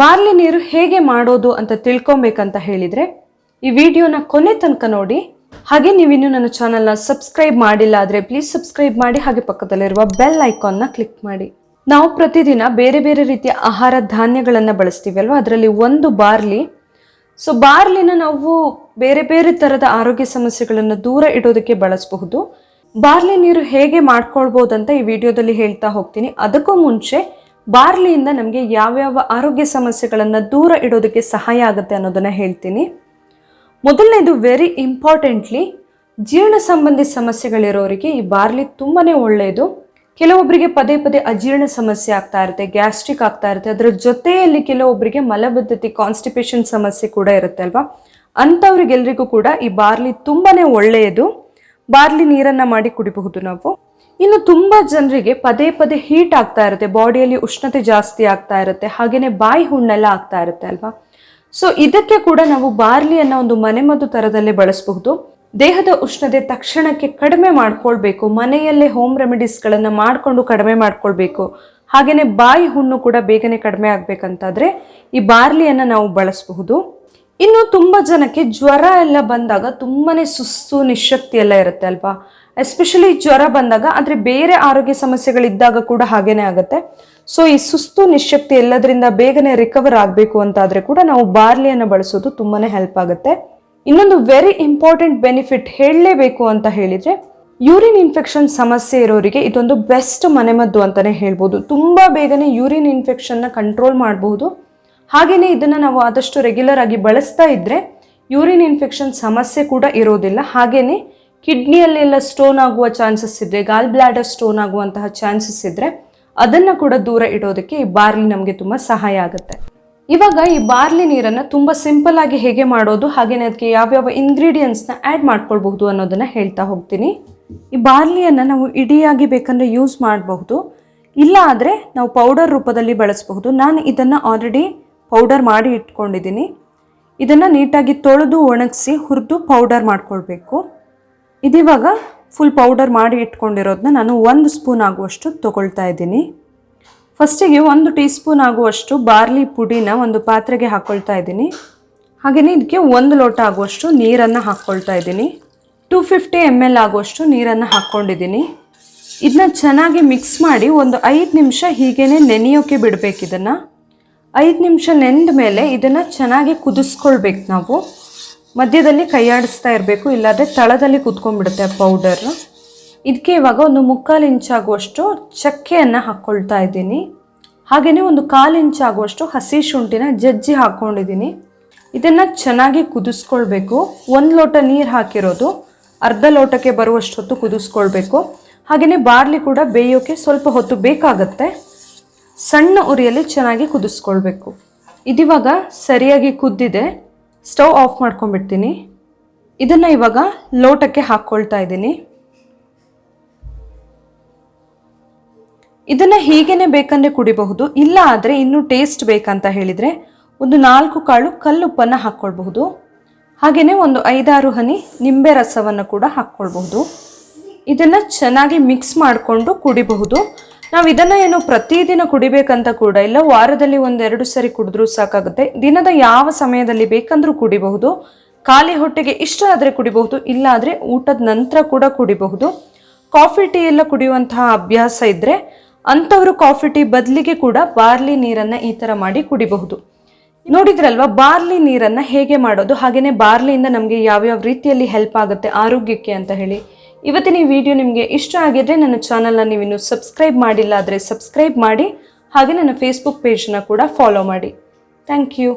Barley ನೀರು ಹೇಗೆ ಮಾಡೋದು ಅಂತ ತಿಳ್ಕೊಬೇಕಂತ ಹೇಳಿದ್ರೆ ಈ ವಿಡಿಯೋನ ಕೊನೆ ತನಕ ನೋಡಿ. ಹಾಗೆ ನೀವಿನ್ನೂ ನನ್ನ ಚಾನಲ್ನ ಸಬ್ಸ್ಕ್ರೈಬ್ ಮಾಡಿಲ್ಲ ಆದರೆ ಪ್ಲೀಸ್ ಸಬ್ಸ್ಕ್ರೈಬ್ ಮಾಡಿ, ಹಾಗೆ ಪಕ್ಕದಲ್ಲಿರುವ ಬೆಲ್ ಐಕಾನ್ನ ಕ್ಲಿಕ್ ಮಾಡಿ. ನಾವು ಪ್ರತಿದಿನ ಬೇರೆ ಬೇರೆ ರೀತಿಯ ಆಹಾರ ಧಾನ್ಯಗಳನ್ನು ಬಳಸ್ತೀವಲ್ವ? ಅದರಲ್ಲಿ ಒಂದು ಬಾರ್ಲಿ. ಸೊ ಬಾರ್ಲಿನ ನಾವು ಬೇರೆ ಬೇರೆ ಥರದ ಆರೋಗ್ಯ ಸಮಸ್ಯೆಗಳನ್ನು ದೂರ ಇಡೋದಕ್ಕೆ ಬಳಸಬಹುದು. ಬಾರ್ಲಿ ನೀರು ಹೇಗೆ ಮಾಡ್ಕೊಳ್ಬೋದಂತ ಈ ವಿಡಿಯೋದಲ್ಲಿ ಹೇಳ್ತಾ ಹೋಗ್ತೀನಿ. ಅದಕ್ಕೂ ಮುಂಚೆ ಬಾರ್ಲಿಯಿಂದ ನಮಗೆ ಯಾವ್ಯಾವ ಆರೋಗ್ಯ ಸಮಸ್ಯೆಗಳನ್ನು ದೂರ ಇಡೋದಕ್ಕೆ ಸಹಾಯ ಆಗುತ್ತೆ ಅನ್ನೋದನ್ನು ಹೇಳ್ತೀನಿ. ಮೊದಲನೇದು ವೆರಿ ಇಂಪಾರ್ಟೆಂಟ್ಲಿ ಜೀರ್ಣ ಸಂಬಂಧಿ ಸಮಸ್ಯೆಗಳಿರೋರಿಗೆ ಈ ಬಾರ್ಲಿ ತುಂಬಾ ಒಳ್ಳೆಯದು ಕೆಲವೊಬ್ಬರಿಗೆ ಪದೇ ಪದೇ ಅಜೀರ್ಣ ಸಮಸ್ಯೆ ಆಗ್ತಾ ಇರುತ್ತೆ, ಗ್ಯಾಸ್ಟ್ರಿಕ್ ಆಗ್ತಾ ಇರುತ್ತೆ. ಅದರ ಜೊತೆಯಲ್ಲಿ ಕೆಲವೊಬ್ಬರಿಗೆ ಮಲಬದ್ಧತೆ ಕಾನ್ಸ್ಟಿಪೇಷನ್ ಸಮಸ್ಯೆ ಕೂಡ ಇರುತ್ತೆ ಅಲ್ವಾ? ಅಂಥವ್ರಿಗೆಲ್ರಿಗೂ ಕೂಡ ಈ ಬಾರ್ಲಿ ತುಂಬಾ ಒಳ್ಳೆಯದು ಬಾರ್ಲಿ ನೀರನ್ನು ಮಾಡಿ ಕುಡಿಬಹುದು ನಾವು. ಇನ್ನು ತುಂಬಾ ಜನರಿಗೆ ಪದೇ ಪದೇ ಹೀಟ್ ಆಗ್ತಾ ಇರುತ್ತೆ ಬಾಡಿಯಲ್ಲಿ ಉಷ್ಣತೆ ಜಾಸ್ತಿ ಆಗ್ತಾ ಇರುತ್ತೆ, ಹಾಗೇನೆ ಬಾಯಿ ಹುಣ್ಣೆಲ್ಲ ಆಗ್ತಾ ಇರುತ್ತೆ ಅಲ್ವಾ? ಸೊ ಇದಕ್ಕೆ ಕೂಡ ನಾವು ಬಾರ್ಲಿಯನ್ನು ಒಂದು ಮನೆಮದ್ದು ತರದಲ್ಲೇ ಬಳಸಬಹುದು. ದೇಹದ ಉಷ್ಣತೆ ತಕ್ಷಣಕ್ಕೆ ಕಡಿಮೆ ಮಾಡ್ಕೊಳ್ಬೇಕು, ಮನೆಯಲ್ಲೇ ಹೋಮ್ ರೆಮಿಡೀಸ್ಗಳನ್ನು ಮಾಡಿಕೊಂಡು ಕಡಿಮೆ ಮಾಡ್ಕೊಳ್ಬೇಕು. ಹಾಗೆಯೇ ಬಾಯಿ ಹುಣ್ಣು ಕೂಡ ಬೇಗನೆ ಕಡಿಮೆ ಆಗಬೇಕಂತಾದರೆ ಈ ಬಾರ್ಲಿಯನ್ನು ನಾವು ಬಳಸಬಹುದು. ಇನ್ನು ತುಂಬ ಜನಕ್ಕೆ ಜ್ವರ ಎಲ್ಲ ಬಂದಾಗ ತುಂಬಾ ಸುಸ್ತು, ನಿಶಕ್ತಿ ಎಲ್ಲ ಇರುತ್ತೆ ಅಲ್ವಾ? ಎಸ್ಪೆಷಲಿ ಜ್ವರ ಬಂದಾಗ, ಅಂದರೆ ಬೇರೆ ಆರೋಗ್ಯ ಸಮಸ್ಯೆಗಳಿದ್ದಾಗ ಕೂಡ ಹಾಗೇನೆ ಆಗುತ್ತೆ. ಸೊ ಈ ಸುಸ್ತು, ನಿಶಕ್ತಿ ಎಲ್ಲದರಿಂದ ಬೇಗನೆ ರಿಕವರ್ ಆಗಬೇಕು ಅಂತಾದರೆ ಕೂಡ ನಾವು ಬಾರ್ಲಿಯನ್ನು ಬಳಸೋದು ತುಂಬಾ ಹೆಲ್ಪ್ ಆಗುತ್ತೆ. ಇನ್ನೊಂದು ವೆರಿ ಇಂಪಾರ್ಟೆಂಟ್ ಬೆನಿಫಿಟ್ ಹೇಳಲೇಬೇಕು ಅಂತ ಹೇಳಿದರೆ ಯೂರಿನ್ ಇನ್ಫೆಕ್ಷನ್ ಸಮಸ್ಯೆ ಇರೋರಿಗೆ ಇದೊಂದು ಬೆಸ್ಟ್ ಮನೆಮದ್ದು ಅಂತಲೇ ಹೇಳ್ಬೋದು. ತುಂಬ ಬೇಗನೆ ಯೂರಿನ್ ಇನ್ಫೆಕ್ಷನ್ನ ಕಂಟ್ರೋಲ್ ಮಾಡಬಹುದು. ಹಾಗೆಯೇ ಇದನ್ನು ನಾವು ಆದಷ್ಟು ರೆಗ್ಯುಲರ್ ಆಗಿ ಬಳಸ್ತಾ ಇದ್ದರೆ ಯೂರಿನ್ ಇನ್ಫೆಕ್ಷನ್ ಸಮಸ್ಯೆ ಕೂಡ ಇರೋದಿಲ್ಲ. ಹಾಗೆಯೇ ಕಿಡ್ನಿಯಲ್ಲೆಲ್ಲ ಸ್ಟೋನ್ ಆಗುವ ಚಾನ್ಸಸ್ ಇದ್ದರೆ ಗಾಲ್ ಬ್ಲಾಡರ್ ಸ್ಟೋನ್ ಆಗುವಂತಹ ಚಾನ್ಸಸ್ ಇದ್ದರೆ ಅದನ್ನು ಕೂಡ ದೂರ ಇಡೋದಕ್ಕೆ ಈ ಬಾರ್ಲಿ ನಮಗೆ ತುಂಬ ಸಹಾಯ ಆಗುತ್ತೆ. ಇವಾಗ ಈ ಬಾರ್ಲಿ ನೀರನ್ನು ತುಂಬ ಸಿಂಪಲ್ ಆಗಿ ಹೇಗೆ ಮಾಡೋದು ಹಾಗೆಯೇ ಅದಕ್ಕೆ ಯಾವ್ಯಾವ ಇಂಗ್ರೀಡಿಯೆಂಟ್ಸ್ನ ಆ್ಯಡ್ ಮಾಡ್ಕೊಳ್ಬಹುದು ಅನ್ನೋದನ್ನು ಹೇಳ್ತಾ ಹೋಗ್ತೀನಿ. ಈ ಬಾರ್ಲಿಯನ್ನು ನಾವು ಇಡಿಯಾಗಿ ಬೇಕಂದರೆ ಯೂಸ್ ಮಾಡಬಹುದು. ಇಲ್ಲ ಆದರೆ ನಾವು ಪೌಡರ್ ರೂಪದಲ್ಲಿ ಬಳಸಬಹುದು. ನಾನು ಇದನ್ನು ಆಲ್ರೆಡಿ ಪೌಡರ್ ಮಾಡಿ ಇಟ್ಕೊಂಡಿದ್ದೀನಿ. ಇದನ್ನು ನೀಟಾಗಿ ತೊಳೆದು ಒಣಗಿಸಿ ಹುರಿದು ಪೌಡರ್ ಮಾಡಿಕೊಳ್ಬೇಕು. ಇದಿವಾಗ ಫುಲ್ ಪೌಡರ್ ಮಾಡಿ ಇಟ್ಕೊಂಡಿರೋದನ್ನ ನಾನು ಒಂದು ಸ್ಪೂನ್ ಆಗುವಷ್ಟು ತೊಗೊಳ್ತಾ ಇದ್ದೀನಿ. ಫಸ್ಟಿಗೆ ಒಂದು ಟೀ ಸ್ಪೂನ್ ಆಗುವಷ್ಟು ಬಾರ್ಲಿ ಪುಡಿನ ಒಂದು ಪಾತ್ರೆಗೆ ಹಾಕ್ಕೊಳ್ತಾ ಇದ್ದೀನಿ. ಹಾಗೆಯೇ ಇದಕ್ಕೆ ಒಂದು ಲೋಟ ಆಗುವಷ್ಟು ನೀರನ್ನು ಹಾಕ್ಕೊಳ್ತಾ ಇದ್ದೀನಿ. ಟೂ ಫಿಫ್ಟಿ ಎಂ ಎಲ್ ಆಗುವಷ್ಟು ನೀರನ್ನು ಹಾಕ್ಕೊಂಡಿದ್ದೀನಿ ಇದನ್ನ ಚೆನ್ನಾಗಿ ಮಿಕ್ಸ್ ಮಾಡಿ ಒಂದು ಐದು ನಿಮಿಷ ಹೀಗೇ ನೆನೆಯೋಕೆ ಬಿಡಬೇಕು ಇದನ್ನು. ಐದು ನಿಮಿಷ ನೆಂದ ಮೇಲೆ ಇದನ್ನು ಚೆನ್ನಾಗಿ ಕುದಿಸ್ಕೊಳ್ಬೇಕು ನಾವು. ಮಧ್ಯದಲ್ಲಿ ಕೈಯಾಡಿಸ್ತಾ ಇರಬೇಕು, ಇಲ್ಲಾದರೆ ತಳದಲ್ಲಿ ಕುತ್ಕೊಂಡ್ಬಿಡುತ್ತೆ ಪೌಡರ್ ಇದಕ್ಕೆ ಇವಾಗ ಒಂದು ಮುಕ್ಕಾಲು ಇಂಚಾಗುವಷ್ಟು ಚಕ್ಕೆಯನ್ನು ಹಾಕ್ಕೊಳ್ತಾ ಇದ್ದೀನಿ. ಹಾಗೆಯೇ ಒಂದು ಕಾಲು ಇಂಚಾಗುವಷ್ಟು ಹಸಿ ಶುಂಠಿನ ಜಜ್ಜಿ ಹಾಕ್ಕೊಂಡಿದ್ದೀನಿ ಇದನ್ನು ಚೆನ್ನಾಗಿ ಕುದಿಸ್ಕೊಳ್ಬೇಕು. ಒಂದು ಲೋಟ ನೀರು ಹಾಕಿರೋದು, ಅರ್ಧ ಲೋಟಕ್ಕೆ ಬರುವಷ್ಟು ಹೊತ್ತು ಕುದಿಸ್ಕೊಳ್ಬೇಕು. ಹಾಗೆಯೇ ಬಾರ್ಲಿ ಕೂಡ ಬೇಯೋಕೆ ಸ್ವಲ್ಪ ಹೊತ್ತು ಬೇಕಾಗತ್ತೆ. ಸಣ್ಣ ಉರಿಯಲ್ಲಿ ಚೆನ್ನಾಗಿ ಕುದಿಸ್ಕೊಳ್ಬೇಕು. ಇದಿವಾಗ ಸರಿಯಾಗಿ ಕುದ್ದಿದೆ, ಸ್ಟವ್ ಆಫ್ ಮಾಡ್ಕೊಂಬಿಡ್ತೀನಿ ಇದನ್ನು ಇವಾಗ ಲೋಟಕ್ಕೆ ಹಾಕ್ಕೊಳ್ತಾ ಇದ್ದೀನಿ. ಇದನ್ನು ಹೀಗೇನೆ ಬೇಕಂದರೆ ಕುಡಿಬಹುದು, ಇಲ್ಲ ಆದರೆ ಇನ್ನೂ ಟೇಸ್ಟ್ ಬೇಕಂತ ಹೇಳಿದರೆ ಒಂದು ನಾಲ್ಕು ಕಾಳು ಕಲ್ಲುಪ್ಪನ್ನು ಹಾಕ್ಕೊಳ್ಬಹುದು ಹಾಗೆಯೇ ಒಂದು ಐದಾರು ಹನಿ ನಿಂಬೆ ರಸವನ್ನು ಕೂಡ ಹಾಕ್ಕೊಳ್ಬಹುದು ಇದನ್ನು ಚೆನ್ನಾಗಿ ಮಿಕ್ಸ್ ಮಾಡಿಕೊಂಡು ಕುಡಿಬಹುದು. ನಾವು ಇದನ್ನ ಏನು ಪ್ರತಿದಿನ ಕುಡಿಬೇಕಂತ ಕೂಡ ಇಲ್ಲ. ವಾರದಲ್ಲಿ ಒಂದೆರಡು ಸರಿ ಕುಡಿದ್ರೂ ಸಾಕಾಗುತ್ತೆ. ದಿನದ ಯಾವ ಸಮಯದಲ್ಲಿ ಬೇಕಂದ್ರೂ ಕುಡಿಬಹುದು. ಖಾಲಿ ಹೊಟ್ಟೆಗೆ ಇಷ್ಟ ಆದರೆ ಕುಡಿಬಹುದು. ಇಲ್ಲ ಆದರೆ ಊಟದ ನಂತರ ಕೂಡ ಕುಡಿಬಹುದು. ಕಾಫಿ ಟೀ ಎಲ್ಲ ಕುಡಿಯುವಂತಹ ಅಭ್ಯಾಸ ಇದ್ದರೆ ಅಂಥವರು ಕಾಫಿ ಟೀ ಬದಲಿಗೆ ಕೂಡ ಬಾರ್ಲಿ ನೀರನ್ನು ಈ ಥರ ಮಾಡಿ ಕುಡಿಬಹುದು. ನೋಡಿದ್ರಲ್ವಾ, ಬಾರ್ಲಿ ನೀರನ್ನು ಹೇಗೆ ಮಾಡೋದು? ಹಾಗೆಯೇ ಬಾರ್ಲಿಯಿಂದ ನಮಗೆ ಯಾವ್ಯಾವ ರೀತಿಯಲ್ಲಿ ಹೆಲ್ಪ್ ಆಗುತ್ತೆ? ಆರೋಗ್ಯಕ್ಕೆ ಅಂತ ಹೇಳಿ. ಇವತ್ತಿನ ಈ ವಿಡಿಯೋ ನಿಮಗೆ ಇಷ್ಟ ಆಗಿದ್ರೆ ನನ್ನ ಚಾನಲ್ನ ನೀವಿನ್ನು ಸಬ್ಸ್ಕ್ರೈಬ್ ಮಾಡಿಲ್ಲ ಆದರೆ ಸಬ್ಸ್ಕ್ರೈಬ್ ಮಾಡಿ, ಹಾಗೆ ನನ್ನ ಫೇಸ್ಬುಕ್ ಪೇಜ್ನ ಕೂಡ ಫಾಲೋ ಮಾಡಿ. Thank you